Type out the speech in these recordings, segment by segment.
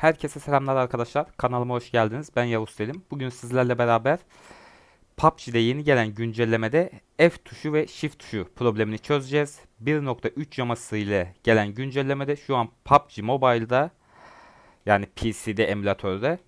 Herkese selamlar arkadaşlar. Kanalıma hoş geldiniz. Ben Yavuz Selim. Bugün sizlerle beraber PUBG'de yeni gelen güncellemede F tuşu ve Shift tuşu problemini çözeceğiz. 1.3 yaması ile gelen güncellemede şu an PUBG Mobile'da yani PC'de emülatörde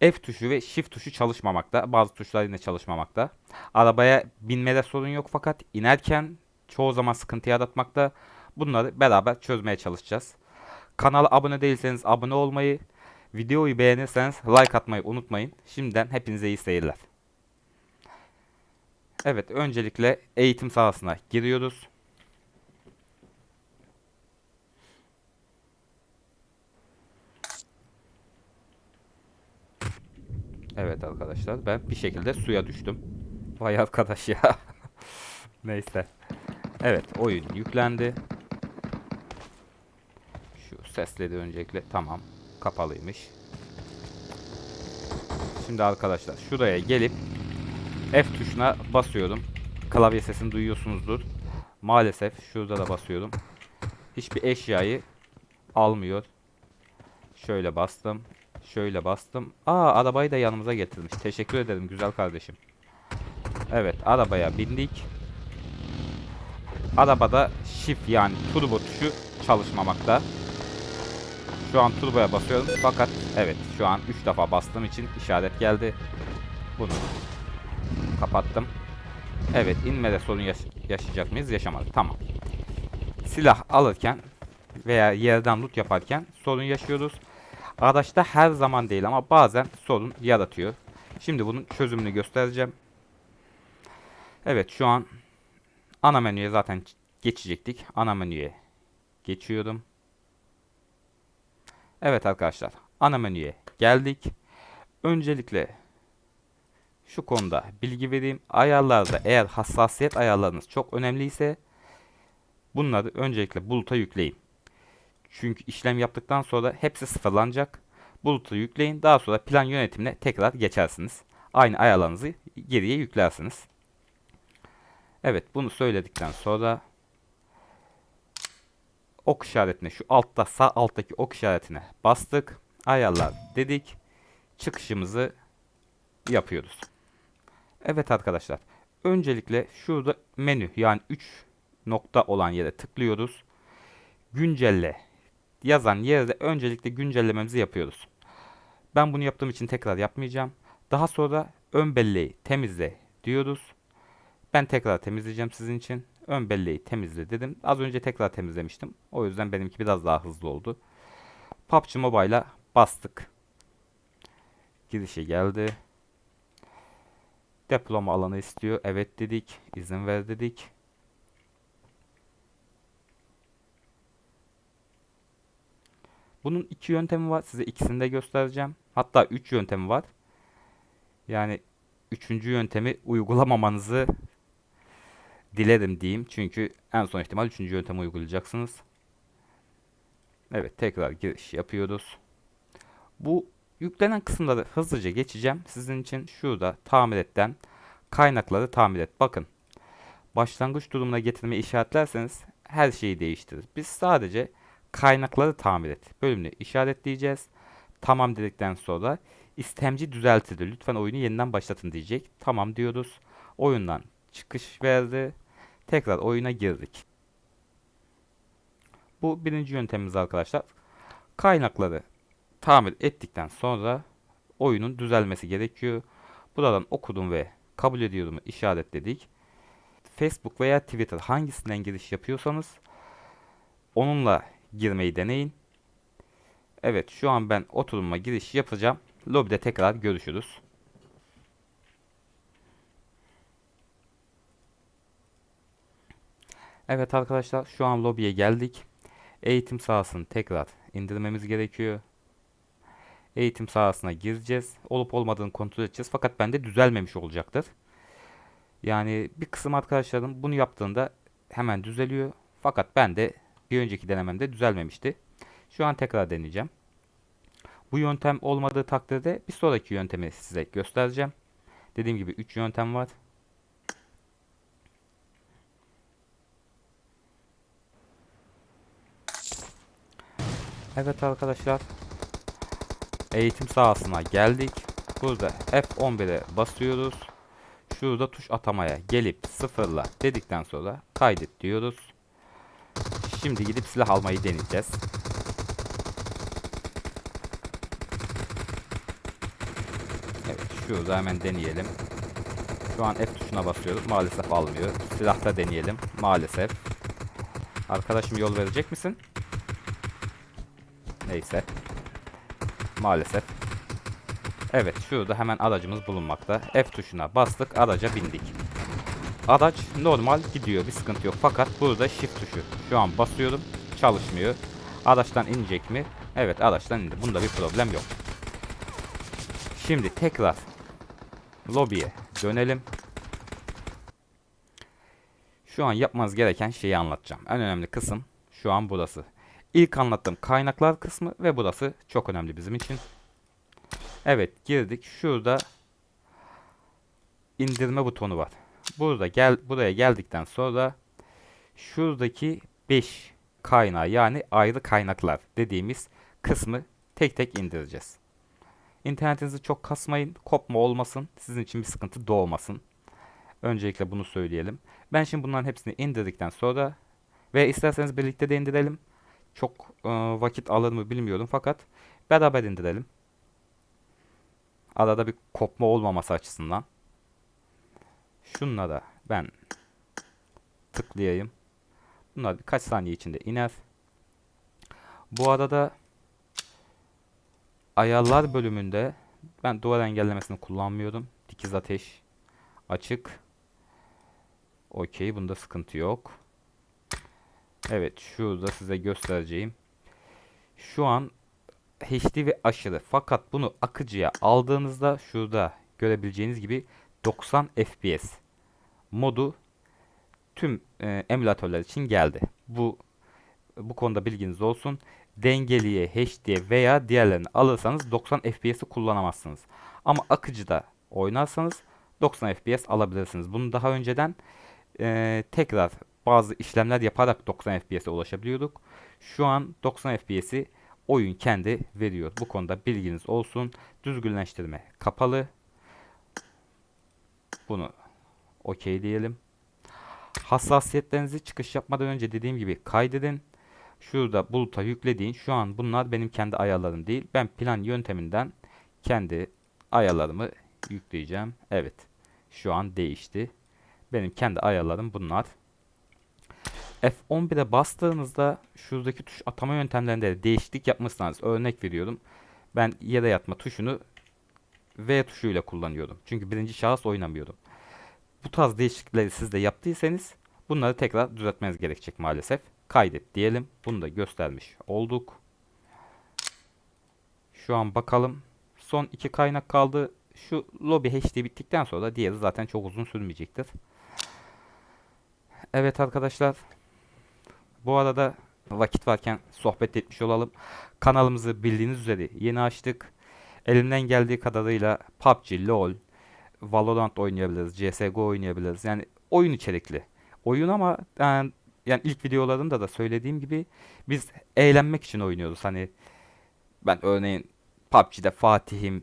F tuşu ve Shift tuşu çalışmamakta. Bazı tuşlar yine çalışmamakta. Arabaya binmede sorun yok fakat inerken çoğu zaman sıkıntı yaratmakta. Bunları beraber çözmeye çalışacağız. Kanala abone değilseniz abone olmayı, videoyu beğenirseniz like atmayı unutmayın. Şimdiden hepinize iyi seyirler. Evet, öncelikle eğitim sahasına giriyoruz. Evet arkadaşlar, ben bir şekilde suya düştüm. Vay arkadaş ya. Neyse. Evet, oyun yüklendi. Şu sesleri öncelikle tamam kapalıymış. Şimdi arkadaşlar şuraya gelip F tuşuna basıyorum. Klavye sesini duyuyorsunuzdur. Maalesef şurada da basıyorum. Hiçbir eşyayı almıyor. Şöyle bastım. Şöyle bastım. Aa arabayı da yanımıza getirmiş. Teşekkür ederim güzel kardeşim. Evet arabaya bindik. Arabada shift yani turbo tuşu çalışmamakta. Şu an turboya basıyorum fakat evet şu an 3 defa bastığım için işaret geldi. Bunu kapattım. Evet inmede sorun yaş yaşayacak mıyız? Yaşamadık. Tamam. Silah alırken veya yerden loot yaparken sorun yaşıyoruz. Araçta her zaman değil ama bazen sorun yaratıyor. Şimdi bunun çözümünü göstereceğim. Evet şu an ana menüye zaten geçecektik. Ana menüye geçiyorum. Evet arkadaşlar ana menüye geldik. Öncelikle şu konuda bilgi vereyim. Ayarlarda eğer hassasiyet ayarlarınız çok önemliyse bunları öncelikle buluta yükleyin. Çünkü işlem yaptıktan sonra hepsi sıfırlanacak. Bulutu yükleyin. Daha sonra plan yönetimine tekrar geçersiniz. Aynı ayarlarınızı geriye yüklersiniz. Evet bunu söyledikten sonra ok işaretine şu altta sağ alttaki ok işaretine bastık. Ayarlar dedik. Çıkışımızı yapıyoruz. Evet arkadaşlar. Öncelikle şurada menü yani 3 nokta olan yere tıklıyoruz. Güncelle yazan yerde öncelikle güncellememizi yapıyoruz. Ben bunu yaptığım için tekrar yapmayacağım. Daha sonra ön belleği temizle diyoruz. Ben tekrar temizleyeceğim sizin için. Ön belleği temizle dedim. Az önce tekrar temizlemiştim. O yüzden benimki biraz daha hızlı oldu. PUBG Mobile'a bastık. Girişe geldi. Depolama alanı istiyor. Evet dedik. İzin ver dedik. Bunun iki yöntemi var. Size ikisini de göstereceğim. Hatta üç yöntemi var. Yani üçüncü yöntemi uygulamamanızı dilerim diyeyim. Çünkü en son ihtimal üçüncü yöntemi uygulayacaksınız. Evet tekrar giriş yapıyoruz. Bu yüklenen kısımları hızlıca geçeceğim. Sizin için şurada tamir etten kaynakları tamir et. Bakın başlangıç durumuna getirme işaretlerseniz her şeyi değiştirir. Biz sadece kaynakları tamir et bölümünü işaretleyeceğiz. Tamam dedikten sonra istemci düzeltildi. Lütfen oyunu yeniden başlatın diyecek. Tamam diyoruz. Oyundan çıkış verdi. Tekrar oyuna girdik. Bu birinci yöntemimiz arkadaşlar. Kaynakları tamir ettikten sonra oyunun düzelmesi gerekiyor. Buradan okudum ve kabul ediyorumu işaretledik. Facebook veya Twitter hangisinden giriş yapıyorsanız onunla girmeyi deneyin. Evet şu an ben oturuma giriş yapacağım. Lobide tekrar görüşürüz. Evet arkadaşlar şu an lobiye geldik. Eğitim sahasını tekrar indirmemiz gerekiyor. Eğitim sahasına gireceğiz. Olup olmadığını kontrol edeceğiz. Fakat bende düzelmemiş olacaktır. Yani bir kısım arkadaşlarım bunu yaptığında hemen düzeliyor. Fakat ben de bir önceki denememde düzelmemişti. Şu an tekrar deneyeceğim. Bu yöntem olmadığı takdirde bir sonraki yöntemi size göstereceğim. Dediğim gibi 3 yöntem var. Evet arkadaşlar. eğitim sahasına geldik. Burada F11'e basıyoruz. Şurada tuş atamaya gelip sıfırla dedikten sonra kaydet diyoruz. Şimdi gidip silah almayı deneyeceğiz. Evet şurada hemen deneyelim. Şu an F tuşuna basıyoruz. Maalesef almıyor. Silahta deneyelim. Maalesef. Arkadaşım yol verecek misin? Neyse. Maalesef. Evet şurada hemen aracımız bulunmakta. F tuşuna bastık araca bindik. Araç normal gidiyor bir sıkıntı yok. Fakat burada shift tuşu. Şu an basıyorum çalışmıyor. Araçtan inecek mi? Evet araçtan indi. Bunda bir problem yok. Şimdi tekrar lobiye dönelim. Şu an yapmanız gereken şeyi anlatacağım. En önemli kısım şu an burası. İlk anlattığım kaynaklar kısmı ve burası çok önemli bizim için. Evet girdik. Şurada indirme butonu var. Burada gel buraya geldikten sonra şuradaki 5 kaynağı yani ayrı kaynaklar dediğimiz kısmı tek tek indireceğiz. İnternetinizi çok kasmayın, kopma olmasın, sizin için bir sıkıntı doğmasın. Öncelikle bunu söyleyelim. Ben şimdi bunların hepsini indirdikten sonra ve isterseniz birlikte de indirelim. Çok e, vakit alır mı bilmiyorum fakat beraber indirelim. Arada bir kopma olmaması açısından. Şunlara ben tıklayayım. Bunlar birkaç saniye içinde iner. Bu arada ayarlar bölümünde ben duvar engellemesini kullanmıyorum. Dikiz ateş açık. Okey bunda sıkıntı yok. Evet şurada size göstereceğim. Şu an HD ve aşırı. Fakat bunu akıcıya aldığınızda şurada görebileceğiniz gibi 90 FPS modu tüm e, emülatörler için geldi. Bu bu konuda bilginiz olsun. Dengeliye, HD veya diğerlerini alırsanız 90 FPS'i kullanamazsınız. Ama akıcıda oynarsanız 90 FPS alabilirsiniz. Bunu daha önceden e, tekrar bazı işlemler yaparak 90 FPS'e ulaşabiliyorduk. Şu an 90 FPS'i oyun kendi veriyor. Bu konuda bilginiz olsun. Düzgünleştirme kapalı. Bunu okey diyelim. Hassasiyetlerinizi çıkış yapmadan önce dediğim gibi kaydedin. Şurada buluta yüklediğin şu an bunlar benim kendi ayarlarım değil. Ben plan yönteminden kendi ayarlarımı yükleyeceğim. Evet. Şu an değişti. Benim kendi ayarlarım bunlar. F11'e bastığınızda şuradaki tuş atama yöntemlerinde değişiklik yapmışsanız örnek veriyorum. Ben yere yatma tuşunu V tuşuyla kullanıyorum. Çünkü birinci şahıs oynamıyorum. Bu tarz değişiklikleri siz de yaptıysanız bunları tekrar düzeltmeniz gerekecek maalesef. Kaydet diyelim. Bunu da göstermiş olduk. Şu an bakalım. Son iki kaynak kaldı. Şu lobby HD bittikten sonra diğeri zaten çok uzun sürmeyecektir. Evet arkadaşlar. Bu arada vakit varken sohbet etmiş olalım. Kanalımızı bildiğiniz üzere yeni açtık. Elimden geldiği kadarıyla PUBG, LoL, Valorant oynayabiliriz, CSGO oynayabiliriz. Yani oyun içerikli. Oyun ama yani, yani ilk videolarımda da söylediğim gibi biz eğlenmek için oynuyoruz. Hani ben örneğin PUBG'de Fatih'im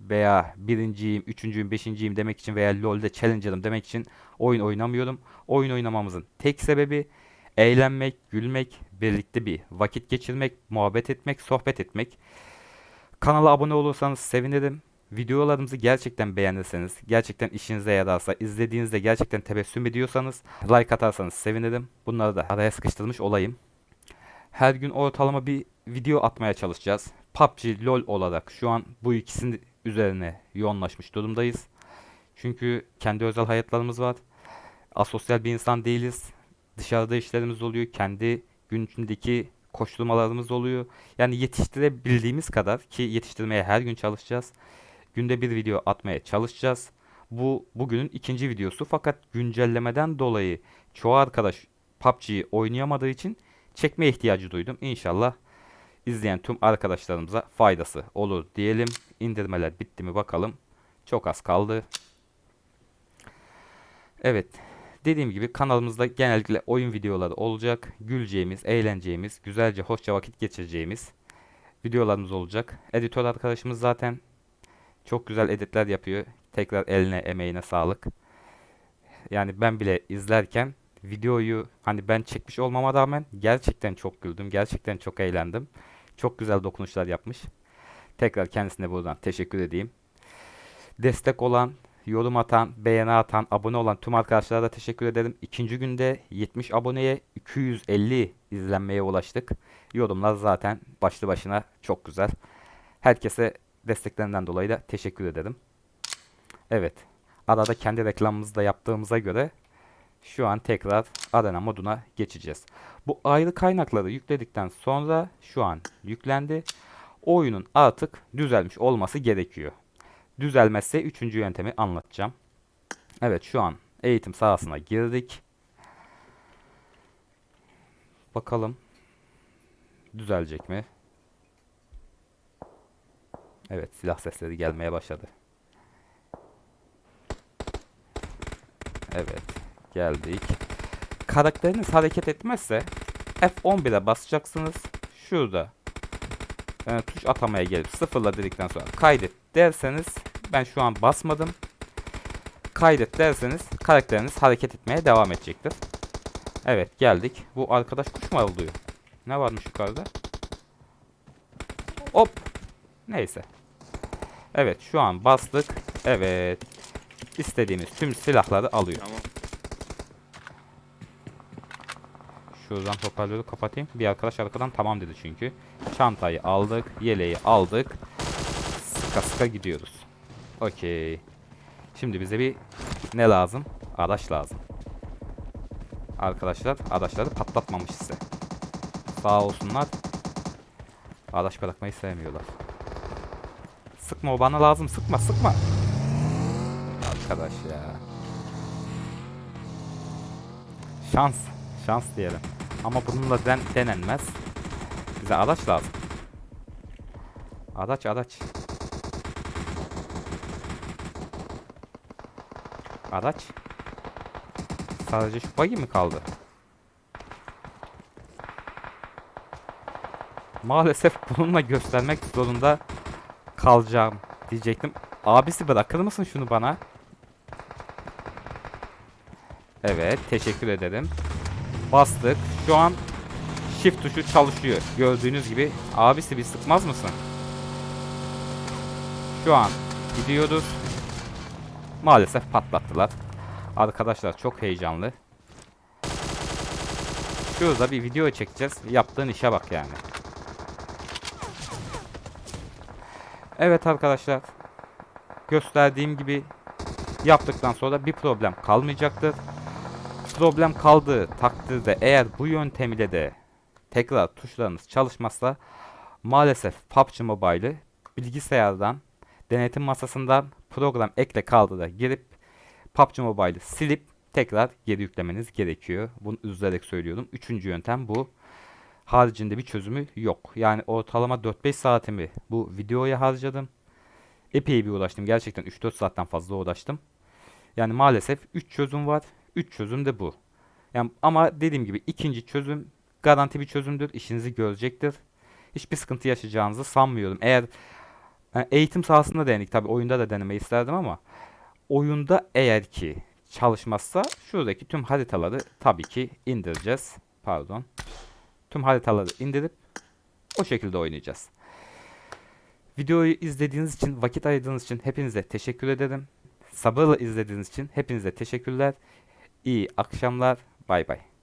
veya birinciyim, üçüncüyüm, beşinciyim demek için veya LoL'de Challenger'ım demek için oyun oynamıyorum. Oyun oynamamızın tek sebebi eğlenmek, gülmek, birlikte bir vakit geçirmek, muhabbet etmek, sohbet etmek. Kanala abone olursanız sevinirim. Videolarımızı gerçekten beğenirseniz, gerçekten işinize yararsa, izlediğinizde gerçekten tebessüm ediyorsanız, like atarsanız sevinirim. Bunları da araya sıkıştırmış olayım. Her gün ortalama bir video atmaya çalışacağız. PUBG, LoL olarak şu an bu ikisinin üzerine yoğunlaşmış durumdayız. Çünkü kendi özel hayatlarımız var. Asosyal bir insan değiliz. Dışarıda işlerimiz oluyor. Kendi gün içindeki koşturmalarımız oluyor. Yani yetiştirebildiğimiz kadar ki yetiştirmeye her gün çalışacağız. Günde bir video atmaya çalışacağız. Bu bugünün ikinci videosu fakat güncellemeden dolayı çoğu arkadaş PUBG'yi oynayamadığı için çekme ihtiyacı duydum. İnşallah izleyen tüm arkadaşlarımıza faydası olur diyelim. İndirmeler bitti mi bakalım. Çok az kaldı. Evet. Dediğim gibi kanalımızda genellikle oyun videoları olacak. Güleceğimiz, eğleneceğimiz, güzelce hoşça vakit geçireceğimiz videolarımız olacak. Editör arkadaşımız zaten çok güzel editler yapıyor. Tekrar eline emeğine sağlık. Yani ben bile izlerken videoyu hani ben çekmiş olmama rağmen gerçekten çok güldüm. Gerçekten çok eğlendim. Çok güzel dokunuşlar yapmış. Tekrar kendisine buradan teşekkür edeyim. Destek olan, yorum atan, beğeni atan, abone olan tüm arkadaşlara da teşekkür ederim. İkinci günde 70 aboneye 250 izlenmeye ulaştık. Yorumlar zaten başlı başına çok güzel. Herkese desteklerinden dolayı da teşekkür ederim. Evet. Arada kendi reklamımızı da yaptığımıza göre şu an tekrar arena moduna geçeceğiz. Bu ayrı kaynakları yükledikten sonra şu an yüklendi. Oyunun artık düzelmiş olması gerekiyor. Düzelmezse üçüncü yöntemi anlatacağım. Evet şu an eğitim sahasına girdik. Bakalım düzelecek mi? Evet silah sesleri gelmeye başladı. Evet geldik. Karakteriniz hareket etmezse F11'e basacaksınız. Şurada e, tuş atamaya gelip sıfırla dedikten sonra kaydet derseniz ben şu an basmadım. Kaydet derseniz karakteriniz hareket etmeye devam edecektir. Evet geldik. Bu arkadaş kuş mu avlıyor? Ne varmış yukarıda? Hop. Neyse. Evet şu an bastık. Evet. İstediğimiz tüm silahları alıyor. Tamam. Şuradan hoparlörü kapatayım. Bir arkadaş arkadan tamam dedi çünkü. Çantayı aldık. Yeleği aldık. Sıka sıka gidiyoruz. Okey. Şimdi bize bir ne lazım? Araç lazım. Arkadaşlar araçları patlatmamış size. Sağ olsunlar. Araç bırakmayı sevmiyorlar. Sıkma o bana lazım. Sıkma sıkma. Arkadaş ya. Şans. Şans diyelim. Ama bununla den denenmez. Bize araç lazım. Araç araç. Araç. Sadece şu buggy mi kaldı? Maalesef bununla göstermek zorunda kalacağım diyecektim. Abisi bırakır mısın şunu bana? Evet teşekkür ederim. Bastık. Şu an shift tuşu çalışıyor. Gördüğünüz gibi. Abisi bir sıkmaz mısın? Şu an gidiyoruz. Maalesef patlattılar. Arkadaşlar çok heyecanlı. Şurada bir video çekeceğiz. Yaptığın işe bak yani. Evet arkadaşlar. Gösterdiğim gibi yaptıktan sonra bir problem kalmayacaktır. Problem kaldığı takdirde eğer bu yöntem ile de tekrar tuşlarınız çalışmazsa maalesef PUBG Mobile'ı bilgisayardan denetim masasından program ekle kaldı da girip PUBG Mobile'ı silip tekrar geri yüklemeniz gerekiyor. Bunu üzülerek söylüyorum. Üçüncü yöntem bu. Haricinde bir çözümü yok. Yani ortalama 4-5 saatimi bu videoya harcadım. Epey bir uğraştım. Gerçekten 3-4 saatten fazla uğraştım. Yani maalesef 3 çözüm var. 3 çözüm de bu. Yani ama dediğim gibi ikinci çözüm garanti bir çözümdür. İşinizi görecektir. Hiçbir sıkıntı yaşayacağınızı sanmıyorum. Eğer yani eğitim sahasında denedik tabi oyunda da denemeyi isterdim ama oyunda eğer ki çalışmazsa şuradaki tüm haritaları tabii ki indireceğiz. Pardon. Tüm haritaları indirip o şekilde oynayacağız. Videoyu izlediğiniz için, vakit ayırdığınız için hepinize teşekkür ederim. Sabırla izlediğiniz için hepinize teşekkürler. İyi akşamlar. Bay bay.